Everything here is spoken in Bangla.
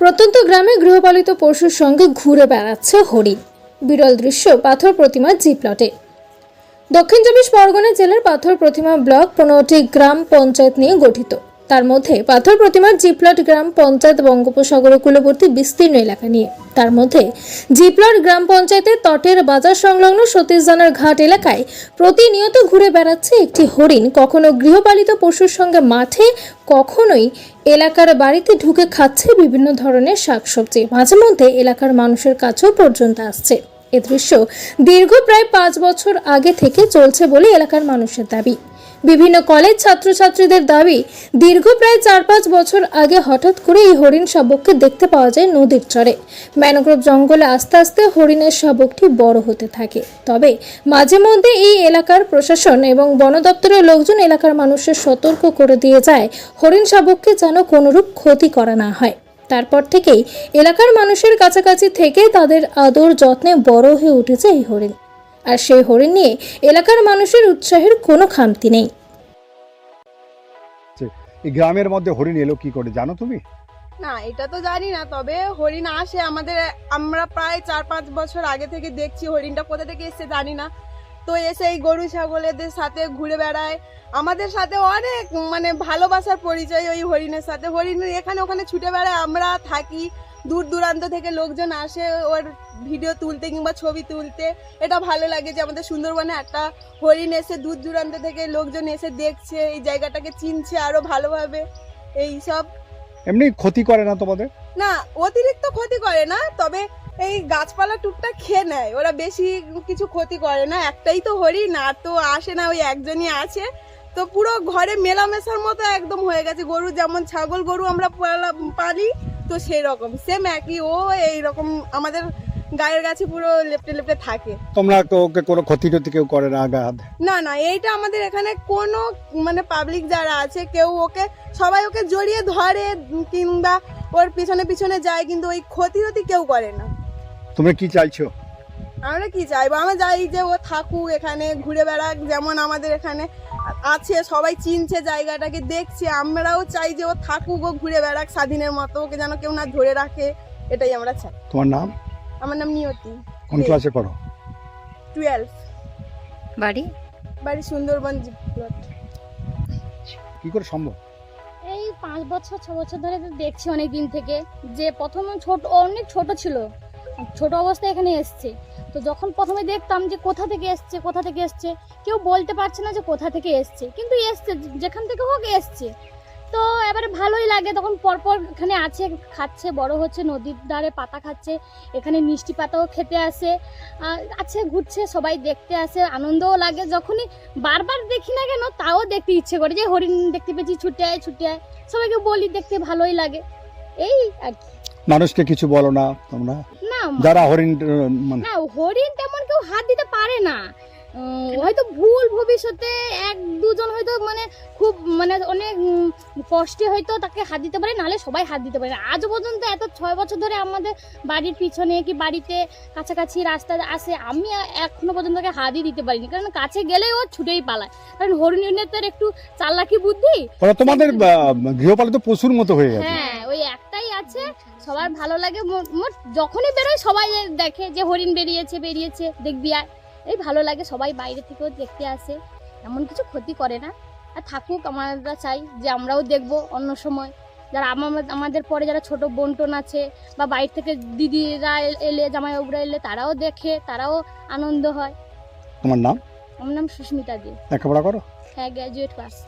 প্রত্যন্ত গ্রামে গৃহপালিত পশুর সঙ্গে ঘুরে বেড়াচ্ছে হরিণ বিরল দৃশ্য পাথর প্রতিমা জি প্লটে দক্ষিণ চব্বিশ পরগনা জেলার পাথর প্রতিমা ব্লক পনেরোটি গ্রাম পঞ্চায়েত নিয়ে গঠিত। তার মধ্যে পাথর প্রতিমার জিপ্লট গ্রাম পঞ্চায়েত বঙ্গোপসাগর কূলবর্তী বিস্তীর্ণ এলাকা নিয়ে। তার মধ্যে জিপ্লট গ্রাম পঞ্চায়েতের তটের বাজার সংলগ্ন সতীশজানার ঘাট এলাকায় প্রতিনিয়ত ঘুরে বেড়াচ্ছে একটি হরিণ। কখনো গৃহপালিত পশুর সঙ্গে মাঠে, কখনোই এলাকার বাড়িতে ঢুকে খাচ্ছে বিভিন্ন ধরনের শাকসবজি। মাঝে মধ্যে এলাকার মানুষের কাছেও পর্যন্ত আসছে। এ দৃশ্য দীর্ঘ প্রায় পাঁচ বছর আগে থেকে চলছে বলে এলাকার মানুষের দাবি। বিভিন্ন কলেজ ছাত্রছাত্রীদের দাবি, দীর্ঘ প্রায় চার পাঁচ বছর আগে হঠাৎ করে এই হরিণ শাবককে দেখতে পাওয়া যায় নদীর চরে। ম্যানগ্রোভ জঙ্গলে আস্তে আস্তে হরিণের শাবকটি বড় হতে থাকে। তবে মাঝে মধ্যে এই এলাকার প্রশাসন এবং বন দপ্তরের লোকজন এলাকার মানুষের সতর্ক করে দিয়ে যায় হরিণ শাবককে যেন কোনোরূপ ক্ষতি করা না হয়। তারপর থেকেই এলাকার মানুষের কাছাকাছি থেকে তাদের আদর যত্নে বড় হয়ে উঠেছে এই হরিণ। আর সেই হরিণ নিয়ে এলাকার মানুষের উৎসাহের কোনো খামতি নেই। এই গ্রামের মধ্যে হরিণ এলো কি করে জানো তুমি না এটা তো জানি না তবে হরিণ আসে আমাদের আমরা প্রায় চার পাঁচ বছর আগে থেকে দেখছি হরিণটা কোথা থেকে এসছে জানি না তো এসে এই গরু ছাগলেদের সাথে ঘুরে বেড়ায়। আমাদের সাথে অনেক মানে ভালোবাসার পরিচয় ওই হরিণের সাথে। হরিণ এখানে ওখানে ছুটে বেড়ায় আমরা থাকি। দূর দূরান্ত থেকে লোকজন আসে ওর ভিডিও তুলতে কিংবা ছবি তুলতে। এটা ভালো লাগে যে আমাদের সুন্দরবনে একটা হরিণ এসে দূর দূরান্ত থেকে লোকজন এসে দেখছে এই জায়গাটাকে চিনছে আরও ভালোভাবে। এই সব এমনি ক্ষতি করে না তোমাদের? না অতিরিক্ত ক্ষতি করে না তবে এই গাছপালা টুকটা খেয়ে নেয়। ওরা বেশি কিছু ক্ষতি করে না। একটাই তো হরিণ আর তো আসে না ওই একজনই আছে। তো পুরো ঘরে মেলামেশার মতো একদম হয়ে গেছে। গরু যেমন ছাগল গরু আমরা পালা- তো সেই রকম সেম একই ও এই রকম আমাদের গায়ের গাছে পুরো লেপটে লেপটে থাকে। তোমরা তো ওকে কোনো ক্ষতি টতি কেউ করে না আঘাত? না না এইটা আমাদের এখানে কোনো মানে পাবলিক যারা আছে কেউ ওকে সবাই ওকে জড়িয়ে ধরে কিংবা ওর পিছনে পিছনে যায় কিন্তু ওই ক্ষতি টতি কেউ করে না। তোমরা কি চাইছো? আমরা কি চাইব? আমরা চাই যে ও থাকুক এখানে ঘুরে বেড়াক যেমন আমাদের এখানে আছে সবাই চিনছে জায়গাটাকে দেখছে। আমরাও চাই যে ও থাকুক ও ঘুরে বেড়াক স্বাধীনের মতো ওকে যেন কেউ না ধরে রাখে এটাই আমরা চাই। তোমার নাম? আমার নাম নিয়তি। কোন ক্লাসে করো টুয়েলভ বাড়ি? বাড়ি সুন্দরবন প্লট কি করে সম্ভব? এই পাঁচ বছর ছ বছর ধরে তো দেখছি অনেক দিন থেকে যে প্রথমে ছোট অনেক ছোট ছিল। ছোট অবস্থায় এখানে এসছে। তো যখন প্রথমে দেখতাম যে কোথা থেকে এসছে, কোথা থেকে এসছে, কেউ বলতে পারছে না যে কোথা থেকে এসছে। কিন্তু এসছে যেখান থেকে হোক এসছে। তো এবারে ভালোই লাগে, তখন পরপর এখানে আছে, খাচ্ছে, বড় হচ্ছে, নদীর ধারে পাতা খাচ্ছে, এখানে মিষ্টি পাতাও খেতে আসে আছে, ঘুরছে, সবাই দেখতে আসে, আনন্দও লাগে। যখনই বারবার দেখি না কেন, তাও দেখতে ইচ্ছে করে যে, হরিণ দেখতে পেয়েছি, ছুটে আয় ছুটে আয়। সবাইকে বলি, দেখতে ভালোই লাগে। এই আর কি। মানুষকে কিছু বলো না, তোমরা। যারা হরিণ মানে না হরিণ তেমন কেউ হাত দিতে পারে না। হয়তো ভুল ভবিষ্যতে এক দুজন হয়তো মানে খুব মানে অনেক কষ্টে হয়তো তাকে হাত দিতে পারে নাহলে সবাই হাত দিতে পারে আজ পর্যন্ত এত ছয় বছর ধরে আমাদের বাড়ির পিছনে কি বাড়িতে কাছাকাছি রাস্তা আসে আমি এখনও পর্যন্ত তাকে হাতই দিতে পারিনি। কারণ কাছে গেলে ও ছুটেই পালায়। কারণ হরিণের একটু চালাকি বুদ্ধি। তোমাদের গৃহপালিত পশুর মতো হয়ে গেছে। হ্যাঁ সবার ভালো লাগে মোট যখনই বেরোয় সবাই দেখে যে হরিণ বেরিয়েছে বেরিয়েছে দেখবি আয় এই ভালো লাগে সবাই বাইরে থেকেও দেখতে আসে। এমন কিছু ক্ষতি করে না। আর থাকুক আমরা চাই যে আমরাও দেখব অন্য সময়। যারা আমা- আমাদের পরে যারা ছোট বন্টন আছে বা বাইরে থেকে দিদিরা এ- এলে জামাইবাবুরা এলে তারাও দেখে তারাও আনন্দ হয়। তোমার নাম? আমার নাম সুস্মিতা দে। লেখাপড়া করো? হ্যাঁ গ্র্যাজুয়েট পাস